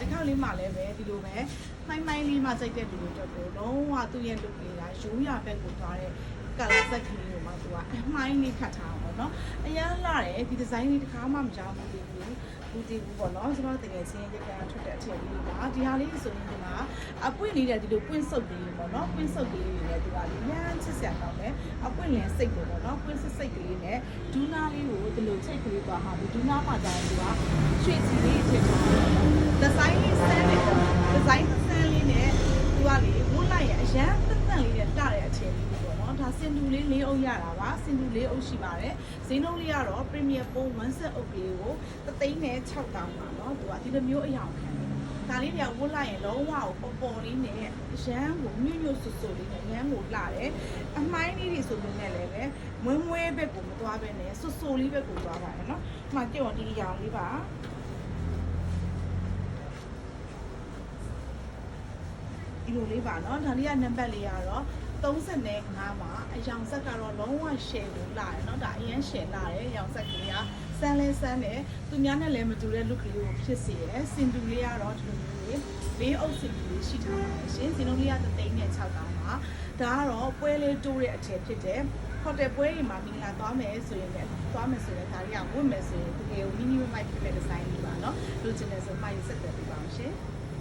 တစ်ခါလေးမှလည်းပဲဒီလိုပဲမှိုင်းမှိုင်းလေးမှစိတ်တဲ့လူတွေတော့ကိုလုံးဝသူ့ရဲ့ look လေးကရိုးရာဘက်ကိုသွားတဲ့ color set ကလေးကိုမှသူကအမှိုင်းလေးခတ်ထားအောင်ပေါ့နော်အရန်လာတယ်ဒီ design လေးတစ်ခါမှမကြောက်ဘူးဒီဘူးဘူးဒီဘူးပေါ့နော်ကျွန်တော်တကယ်ချင်းရက်ကထွက်တဲ့အထည်လေးပါဒီဟာလေးဆိုရင်ဒီမှာအပွင့်လေးတဲ့ဒီလိုပွင့်ဆုပ်လေးပေါ့နော်ပွင့်ဆုပ်လေးတွေလည်းဒီပါလေးညမ်းချစ်စရာကောင်းတယ်အပွင့်လင်းစိတ်ကိုပေါ့နော်ပွင့်စစ်စိတ်ကလေးနဲ့ဒူးနာလေးကိုဒီလိုချိတ်ကလေးသွားဟာဒီဒူးနာမှာကြာရင်သူကရွှေချီလေး အရန်သက်သက်လေးနဲ့တတဲ့အချိန်လေးပေါ့နော်ဒါစင်တူလေး၄အုပ်ရတာပါစင်တူ၄အုပ်ရှိပါတယ်ဈေးနှုန်းလေးကတော့ Premier Pro 1ဆက်အုပ်ကလေးကိုသသိန်းနဲ့6000ပါနော်သူကဒီလိုမျိုးအရောင်ခံတယ်ဒါလေးတွေကဝတ်လိုက်ရင်လုံးဝကိုပေါ်ပေါ်လေးနဲ့ရမ်းကိုညွတ်ညွတ်ဆူဆူလေးနဲ့ရမ်းကိုလှတယ်။အမိုင်းလေးတွေဆိုပေမဲ့လည်းပဲမွေးမွေးဘက်ကိုမသွားဘဲနဲ့ဆူဆူလေးဘက်ကိုသွားပါတယ်နော်။ဒီမှာကြည့်အောင်ဒီရောင်လေးပါ။ ဒီလိုလေးပါเนาะဒါလေးကနံပါတ်လေးကတော့35မှာအယောင်ဆက်ကတော့လုံးဝ share ကိုလာတယ်เนาะဒါအရင် share လာတယ်အယောင်ဆက်ကလေးကစမ်းလဲစမ်းတယ်သူများနဲ့လည်းမတူတဲ့ look လေးကိုဖြစ်စေတယ်စင်တူလေးကတော့ဒီလိုမျိုးလေးလေးအုပ်စင်လေးရှိထားပါတယ်ရှင်စင်လုံးလေးကသသိန်းနဲ့6တောင်းပါဒါကတော့ပွဲလေးတိုးတဲ့အထည်ဖြစ်တယ်ဟိုတယ်ပွဲတွေမှာမင်္ဂလာသွားမယ်ဆိုရင်လည်းသွားမယ်ဆိုရင်ဒါတွေကဝတ်မယ်ဆိုရင်တကယ်ကို minimum မိုက်ဖြစ်တဲ့ design လေးပါเนาะလိုချင်တယ်ဆိုမှရဆက်တယ်ပြပါအောင်ရှင်